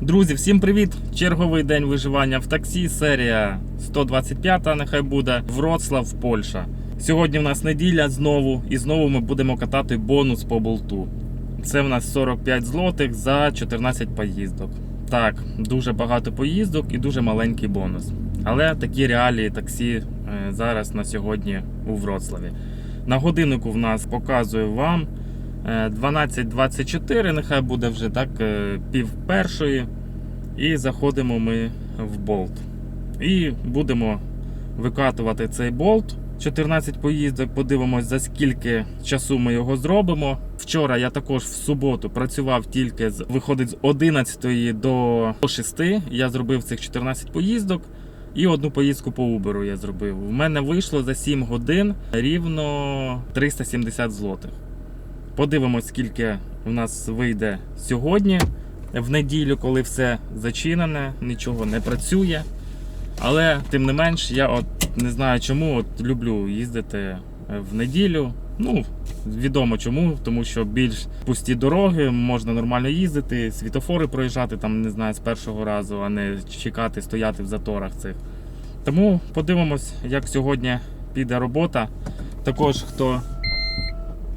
Друзі, всім привіт! Черговий день виживання в таксі, серія 125, нехай буде Вроцлав, Польща. Сьогодні в нас неділя знову, і знову ми будемо катати бонус по болту. Це в нас 45 злотих за 14 поїздок. Так, дуже багато поїздок і дуже маленький бонус. Але такі реалії таксі е, зараз на сьогодні у Вроцлаві. На годиннику в нас показую вам 12.24, нехай буде вже так е, пів першої. І заходимо ми в болт. І будемо викатувати цей болт. 14 поїздок, подивимось, за скільки часу ми його зробимо. Вчора я також в суботу працював тільки з виходить з 11 до 6. Я зробив цих 14 поїздок. І одну поїздку по Uber я зробив. У мене вийшло за 7 годин рівно 370 злотих. Подивимось, скільки у нас вийде сьогодні, в неділю, коли все зачинене, нічого не працює. Але тим не менш, я от не знаю чому, от люблю їздити е, в неділю. Ну, відомо чому, тому що більш пусті дороги, можна нормально їздити, світофори проїжджати там, не знаю, з першого разу, а не чекати, стояти в заторах цих. Тому подивимось, як сьогодні піде робота. Також хто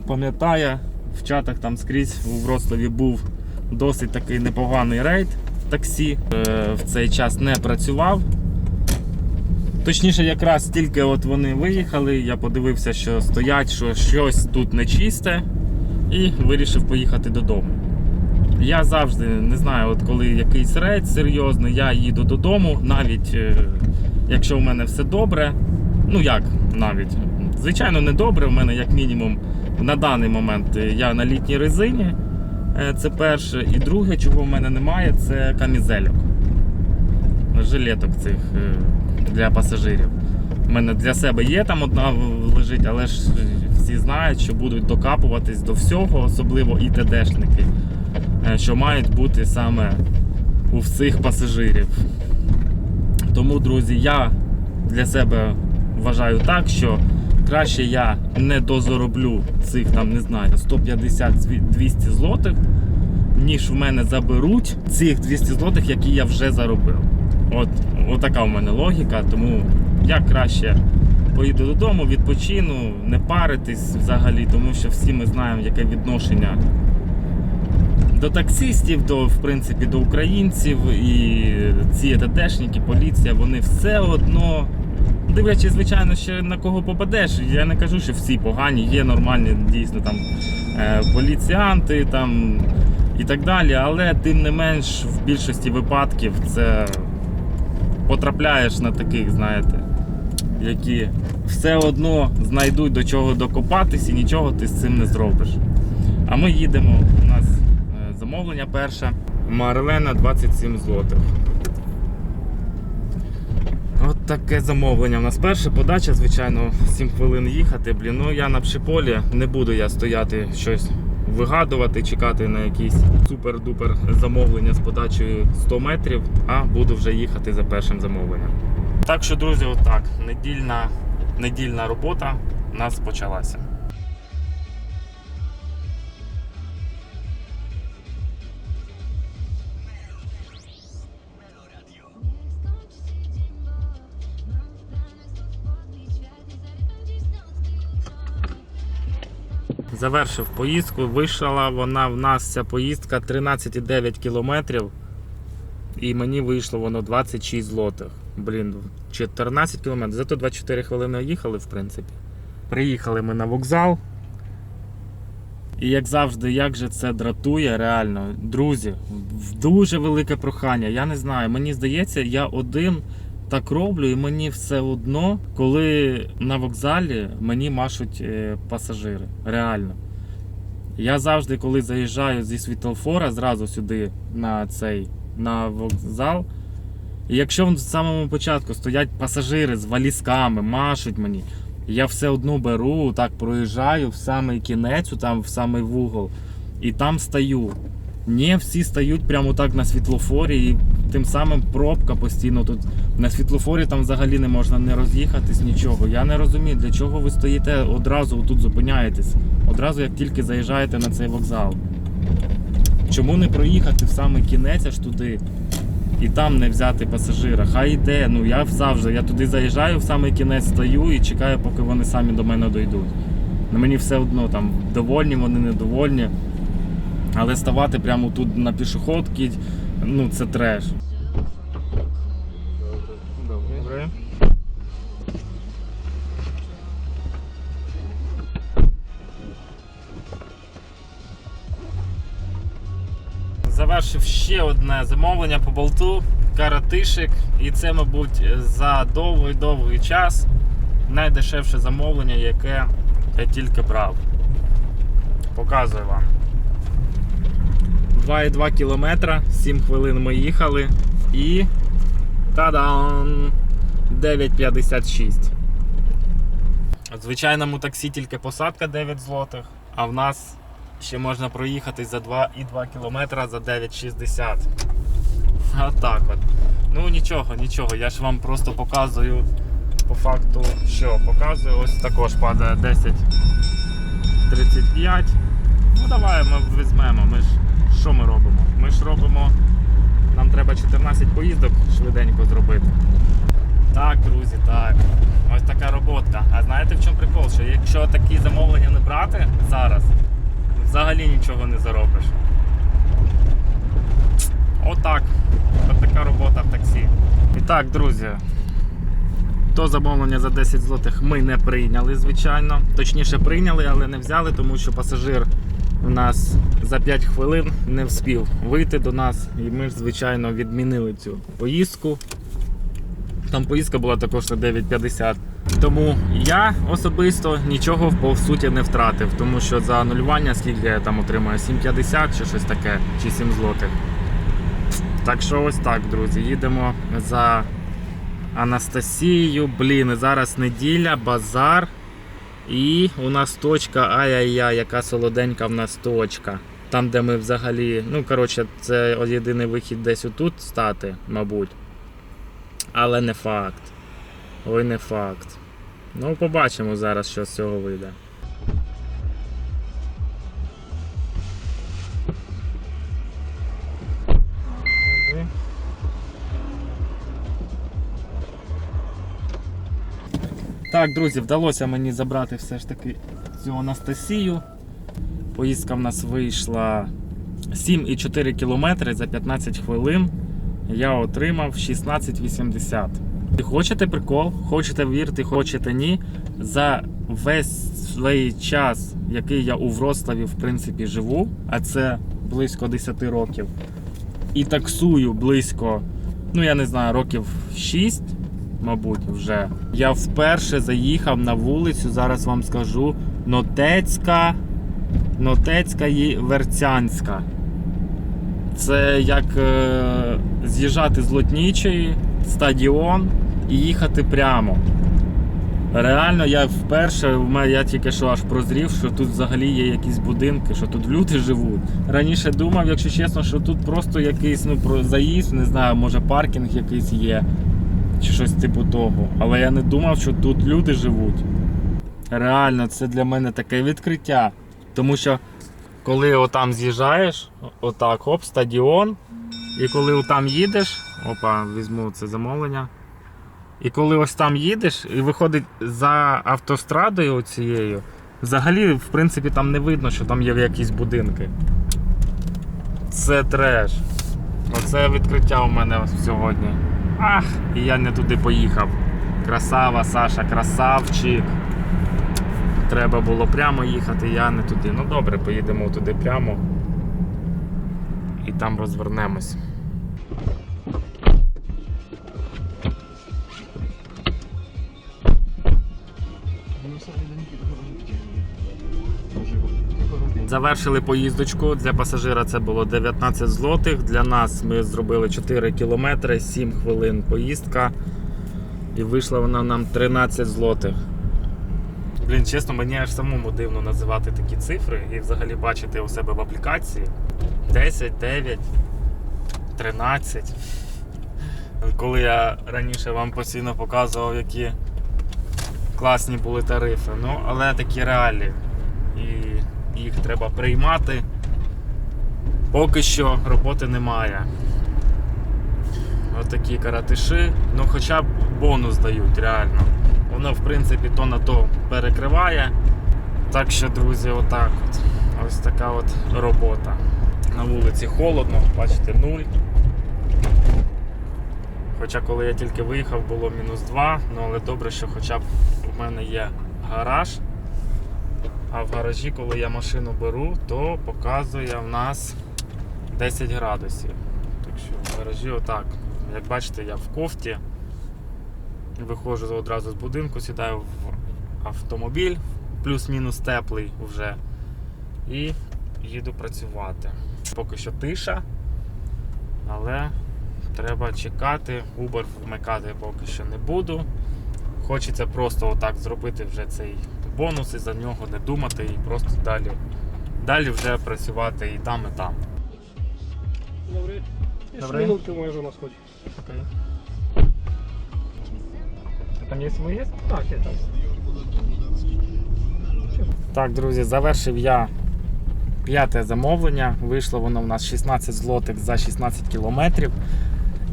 пам'ятає, в чатах там скрізь у Вроцлаві був досить такий непоганий рейд таксі. Е, В цей час не працював. Точніше, якраз тільки от вони виїхали, я подивився, що стоять, що щось тут нечисте, і вирішив поїхати додому. Я завжди не знаю, от коли якийсь рейд серйозний, я їду додому, навіть е, якщо в мене все добре. Ну як навіть? Звичайно, не добре. У мене, як мінімум, на даний момент я на літній резині. Е, Це перше. І друге, чого в мене немає, це камізельок. Жилеток цих е, для пасажирів. У мене для себе є там одна лежить, але ж всі знають, що будуть докапуватись до всього, особливо і ТДшники, е, що мають бути саме у всіх пасажирів. Тому, друзі, я для себе вважаю так, що краще я не дозароблю цих там, не знаю, 150-200 злотих, ніж в мене заберуть цих 200 злотих, які я вже заробив. От, от така в мене логіка, тому я краще поїду додому, відпочину, не паритись взагалі, тому що всі ми знаємо, яке відношення до таксистів, до, в принципі, до українців і ці ТТшники, поліція, вони все одно. Дивлячись, звичайно, ще на кого попадеш. Я не кажу, що всі погані, є нормальні дійсно там е, поліціянти там і так далі, але тим не менш в більшості випадків це потрапляєш на таких, знаєте, які все одно знайдуть до чого докопатись і нічого ти з цим не зробиш. А ми їдемо. У нас е, замовлення перше. Марлена 27 злотих. Таке замовлення. У нас перша подача, звичайно, 7 хвилин їхати. Блін, ну я на пшиполі, не буду я стояти щось вигадувати, чекати на якісь супер-дупер замовлення з подачею 100 метрів, а буду вже їхати за першим замовленням. Так що, друзі, отак, недільна, недільна робота у нас почалася. Завершив поїздку. Вийшла вона в нас ця поїздка 13,9 кілометрів. І мені вийшло воно 26 злотих. Блін, 14 кілометрів. Зато 24 хвилини їхали, в принципі. Приїхали ми на вокзал. І як завжди, як же це дратує, реально. Друзі, дуже велике прохання. Я не знаю, мені здається, я один так роблю, і мені все одно, коли на вокзалі мені машуть е, пасажири. Реально. Я завжди, коли заїжджаю зі світлофора, зразу сюди на цей на вокзал. І якщо в самому початку стоять пасажири з валізками, машуть мені, я все одно беру, так проїжджаю в самий кінець, там в самий вугол, і там стаю. Ні, всі стають прямо так на світлофорі і Тим самим пробка постійно тут на світлофорі там взагалі не можна не роз'їхатись, нічого. Я не розумію, для чого ви стоїте одразу тут зупиняєтесь. Одразу як тільки заїжджаєте на цей вокзал. Чому не проїхати в самий кінець аж туди і там не взяти пасажира? Хай йде. Ну я завжди, я туди заїжджаю, в самий кінець стою і чекаю, поки вони самі до мене дойдуть. На мені все одно там довольні, вони недовольні. Але ставати прямо тут на пішохідки, ну це треш. Добре. Завершив ще одне замовлення по болту, каратишик. І це, мабуть, за довгий-довгий час найдешевше замовлення, яке я тільки брав. Показую вам. 2,2 кілометра, 7 хвилин ми їхали і. Та-дам! 9,56. В звичайному таксі тільки посадка 9 злотих, а в нас ще можна проїхати за 2,2 кілометра за 9,60. Отак от. Ну нічого, нічого. Я ж вам просто показую по факту, що показую. Ось також падає 10,35. Ну давай ми візьмемо. Ми ж що ми робимо? Ми ж робимо. Нам треба 14 поїздок швиденько зробити. Так, друзі, так. Ось така роботка. А знаєте в чому прикол? Що якщо такі замовлення не брати зараз, взагалі нічого не заробиш. Отак. Ось така робота в таксі. І так, друзі. То замовлення за 10 злотих ми не прийняли, звичайно. Точніше прийняли, але не взяли, тому що пасажир у нас за 5 хвилин не вспів вийти до нас. І ми ж, звичайно, відмінили цю поїздку. Там поїздка була також на 9,50. Тому я особисто нічого по суті не втратив, тому що за анулювання скільки я там отримаю? 7,50 чи щось таке, чи 7 злотих. Так що ось так, друзі, їдемо за Анастасією. Блін, зараз неділя, базар. І у нас точка, ай-яй-яй, яка солоденька в нас точка. Там, де ми взагалі, ну коротше, це єдиний вихід десь отут стати, мабуть. Але не факт. Ой, не факт. Ну, побачимо зараз, що з цього вийде. Так, друзі, вдалося мені забрати все ж таки цю Анастасію. Поїздка в нас вийшла 7,4 кілометри за 15 хвилин. Я отримав 16,80. Хочете прикол? Хочете вірити, хочете ні. За весь цей час, який я у Вроцлаві, в принципі, живу, а це близько 10 років, і таксую близько, ну я не знаю, років 6, мабуть, вже. Я вперше заїхав на вулицю, зараз вам скажу, Нотецька, Нотецька і Верцянська. Це як е, з'їжджати з Лотнічої, стадіон і їхати прямо. Реально, я вперше, в я тільки що аж прозрів, що тут взагалі є якісь будинки, що тут люди живуть. Раніше думав, якщо чесно, що тут просто якийсь ну, заїзд, не знаю, може паркінг якийсь є, чи щось типу того. Але я не думав, що тут люди живуть. Реально, це для мене таке відкриття. Тому що коли отам з'їжджаєш, отак, оп, стадіон. І коли отам їдеш, опа, візьму це замовлення. І коли ось там їдеш, і виходить за автострадою цією, взагалі, в принципі, там не видно, що там є якісь будинки. Це треш. Оце відкриття у мене сьогодні. Ах, і я не туди поїхав. Красава, Саша, красавчик. Треба було прямо їхати, я не туди. Ну добре, поїдемо туди прямо. І там розвернемось. Завершили поїздочку. Для пасажира це було 19 злотих. Для нас ми зробили 4 кілометри, 7 хвилин поїздка. І вийшла вона нам 13 злотих. Блін, чесно, мені аж самому дивно називати такі цифри і взагалі бачити у себе в аплікації 10, 9, 13. Коли я раніше вам постійно показував, які класні були тарифи. Ну, але такі реалії. І їх треба приймати. Поки що роботи немає. Ось такі каратиші. Ну хоча б бонус дають, реально. Воно, в принципі, то на то перекриває. Так що, друзі, отак от. Ось така от робота. На вулиці холодно, бачите, нуль. Хоча коли я тільки виїхав, було мінус 2, ну але добре, що хоча б у мене є гараж. А в гаражі, коли я машину беру, то показує в нас 10 градусів. Так що в гаражі отак. Як бачите, я в кофті. Виходжу одразу з будинку, сідаю в автомобіль, плюс-мінус теплий вже. І їду працювати. Поки що тиша, але треба чекати. Uber вмикати поки що не буду. Хочеться просто отак зробити вже цей бонус і за нього не думати і просто далі, далі вже працювати і там, і там. Добрый. Еще Добрый. минутку моя жена сходит. Там є виїзд? Так, я там. Так, друзі, завершив я п'яте замовлення. Вийшло воно в нас 16 злотих за 16 кілометрів.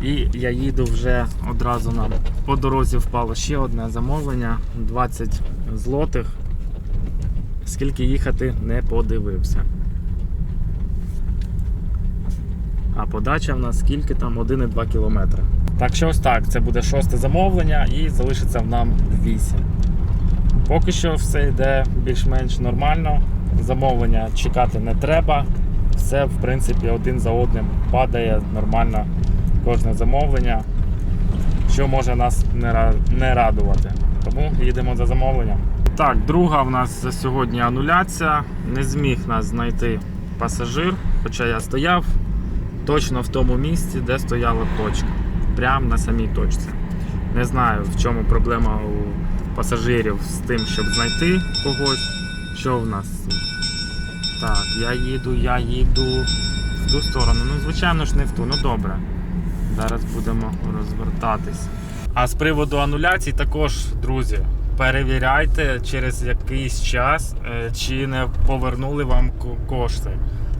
І я їду вже одразу нам. По дорозі впало ще одне замовлення 20 злотих. Скільки їхати не подивився. А подача в нас скільки там 1,2 кілометри. Так що ось так, це буде шосте замовлення і залишиться в нам 8. Поки що все йде більш-менш нормально. Замовлення чекати не треба. Все, в принципі, один за одним падає нормально кожне замовлення, що може нас не радувати. Тому їдемо за замовленням. Так, друга в нас за сьогодні ануляція. Не зміг нас знайти пасажир, хоча я стояв точно в тому місці, де стояла точка. Прямо на самій точці. Не знаю, в чому проблема у пасажирів з тим, щоб знайти когось. Що в нас? Так, я їду, я їду в ту сторону. Ну, звичайно ж, не в ту. Ну добре. Зараз будемо розвертатись. А з приводу ануляцій також, друзі, перевіряйте через якийсь час, е, чи не повернули вам кошти.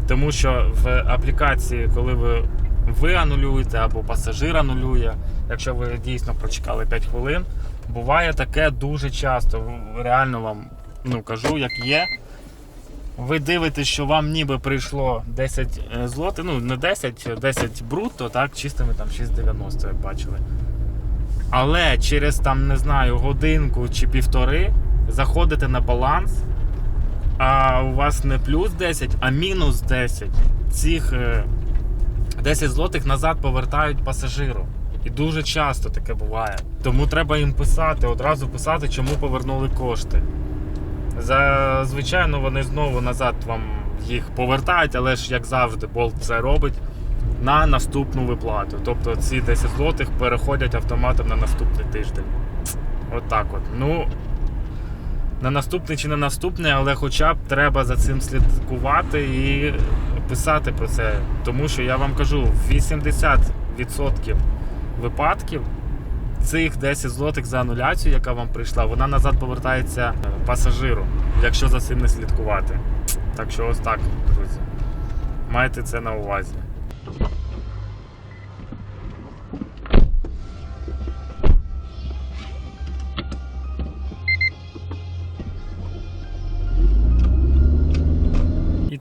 Тому що в аплікації, коли ви, ви анулюєте або пасажир анулює, якщо ви дійсно прочекали 5 хвилин, буває таке дуже часто. Реально вам ну, кажу, як є. Ви дивитесь, що вам ніби прийшло 10 е, злотих, ну не 10, 10 брутто, так, чистими там 6,90, як бачили. Але через там, не знаю, годинку чи півтори заходите на баланс, а у вас не плюс 10, а мінус 10. Цих е, 10 злотих назад повертають пасажиру. І дуже часто таке буває. Тому треба їм писати, одразу писати, чому повернули кошти. Звичайно, вони знову назад вам їх повертають, але ж, як завжди, Болт це робить на наступну виплату. Тобто ці 10 злотих переходять автоматом на наступний тиждень. От так от. Ну, на наступний чи не наступний, але хоча б треба за цим слідкувати і писати про це. Тому що я вам кажу, в 80% випадків цих 10 злотих за ануляцію, яка вам прийшла, вона назад повертається пасажиру, якщо за цим не слідкувати. Так що ось так, друзі. Майте це на увазі.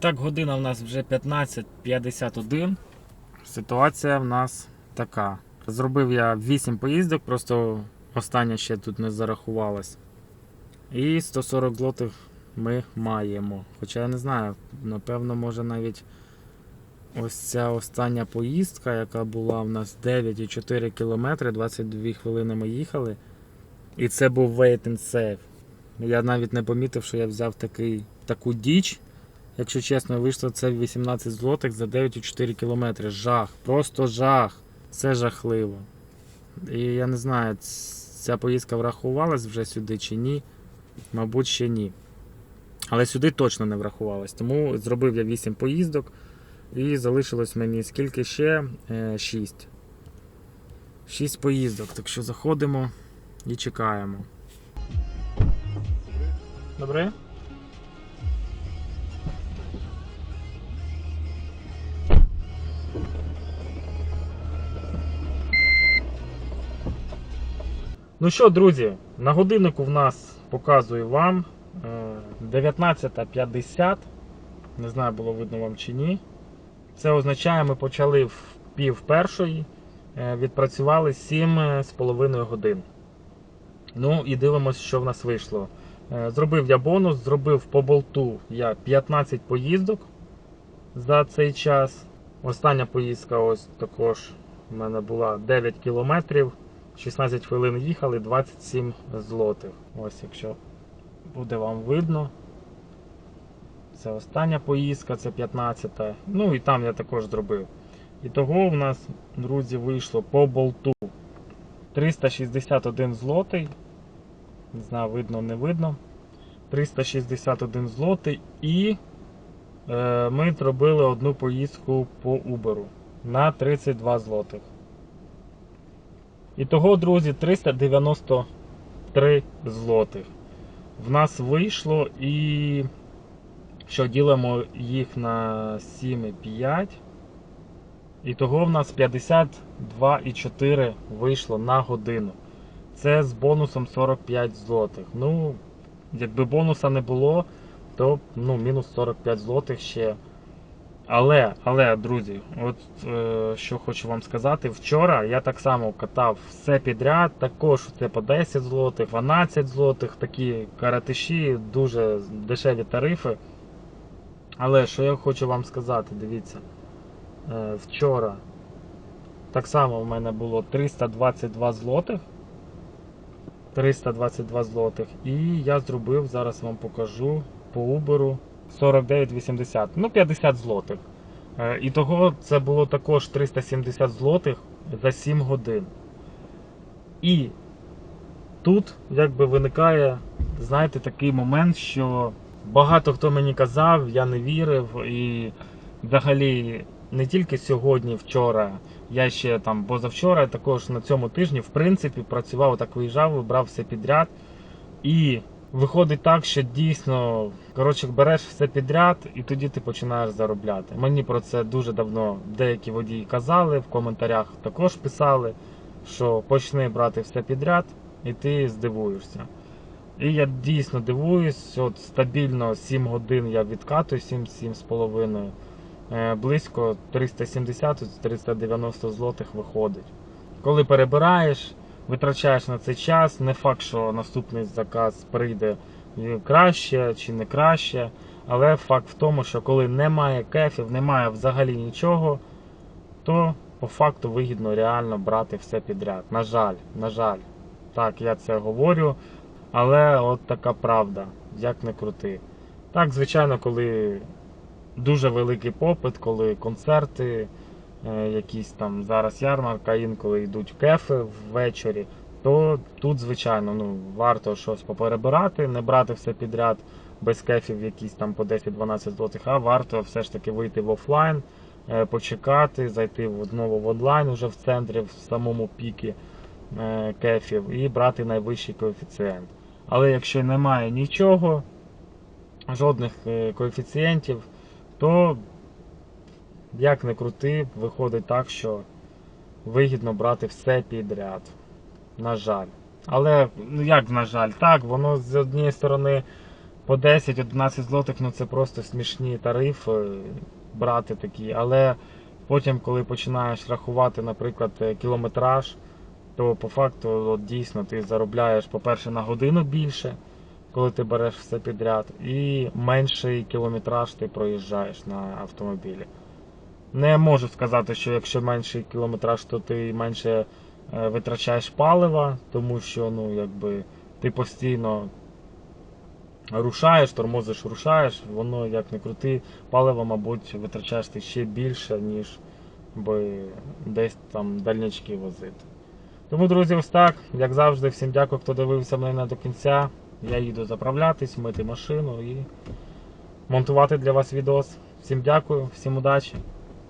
Так, година в нас вже 15.51. Ситуація в нас така. Зробив я 8 поїздок, просто остання ще тут не зарахувалась. І 140 злотих ми маємо. Хоча я не знаю, напевно, може навіть ось ця остання поїздка, яка була в нас 9,4 км, 22 хвилини ми їхали. І це був wait and save. Я навіть не помітив, що я взяв такий, таку діч. Якщо чесно, вийшло це 18 злотих за 9,4 км. Жах, просто жах. Це жахливо. І я не знаю, ця поїздка врахувалась вже сюди чи ні. Мабуть, ще ні. Але сюди точно не врахувалась. Тому зробив я 8 поїздок і залишилось мені скільки ще? 6. Шість поїздок, так що заходимо і чекаємо. Добре? Ну що, друзі, на годиннику в нас показую вам е, 19.50. Не знаю, було видно вам чи ні. Це означає, ми почали в пів першої, е, відпрацювали 7,5 годин. Ну і дивимося, що в нас вийшло. Е, Зробив я бонус, зробив по болту я 15 поїздок за цей час. Остання поїздка ось також у мене була 9 кілометрів. 16 хвилин їхали, 27 злотих. Ось якщо буде вам видно. Це остання поїздка, це 15-та. Ну і там я також зробив. І того в нас, друзі, вийшло по болту 361 злотий. Не знаю, видно, не видно. 361 злотий і е, ми зробили одну поїздку по Uber на 32 злотих. І того, друзі, 393 злотих. В нас вийшло і що ділимо їх на 7,5. І того в нас 52,4 вийшло на годину. Це з бонусом 45 злотих. Ну, якби бонуса не було, то ну, мінус 45 злотих ще. Але, але, друзі, от е, що хочу вам сказати, вчора я так само катав все підряд, також це по 10 злотих, 12 злотих, такі каратиші, дуже дешеві тарифи. Але що я хочу вам сказати, дивіться, е, вчора так само в мене було 322 злотих. 322 злотих. І я зробив, зараз вам покажу по Uber 49,80. Ну, 50 злотих. Е, І того це було також 370 злотих за 7 годин. І тут якби виникає, знаєте, такий момент, що багато хто мені казав, я не вірив. І взагалі не тільки сьогодні, вчора, я ще там позавчора, також на цьому тижні, в принципі, працював, так виїжджав, брав все підряд. І виходить так, що дійсно, коротше, береш все підряд і тоді ти починаєш заробляти. Мені про це дуже давно деякі водії казали, в коментарях також писали, що почни брати все підряд і ти здивуєшся. І я дійсно дивуюсь, от стабільно 7 годин я відкатую, 7-7,5. Е, Близько 370-390 злотих виходить. Коли перебираєш, витрачаєш на цей час, не факт, що наступний заказ прийде краще чи не краще. Але факт в тому, що коли немає кефів, немає взагалі нічого, то по факту вигідно реально брати все підряд. На жаль, на жаль, так, я це говорю, але от така правда, як не крути. Так, звичайно, коли дуже великий попит, коли концерти, якісь там зараз ярмарка, інколи йдуть кефи ввечері, то тут, звичайно, ну, варто щось поперебирати, не брати все підряд без кефів, якісь там по 10-12 злотих, а варто все ж таки вийти в офлайн, е, почекати, зайти знову в онлайн уже в центрі, в самому пікі е, кефів і брати найвищий коефіцієнт. Але якщо немає нічого, жодних е, коефіцієнтів, то як не крути, виходить так, що вигідно брати все підряд. На жаль. Але, ну як на жаль, так, воно з однієї сторони по 10-11 злотих, ну це просто смішні тарифи брати такі. Але потім, коли починаєш рахувати, наприклад, е, кілометраж, то по факту от, дійсно ти заробляєш, по-перше, на годину більше, коли ти береш все підряд, і менший кілометраж ти проїжджаєш на автомобілі. Не можу сказати, що якщо менший кілометраж, то ти менше е, витрачаєш палива, тому що ну, якби, ти постійно рушаєш, тормозиш, рушаєш, воно як не крути, паливо, мабуть, витрачаєш ти ще більше, ніж би десь там дальнячки возити. Тому, друзі, ось так. Як завжди, всім дякую, хто дивився мене до кінця. Я їду заправлятись, мити машину і монтувати для вас відос. Всім дякую, всім удачі.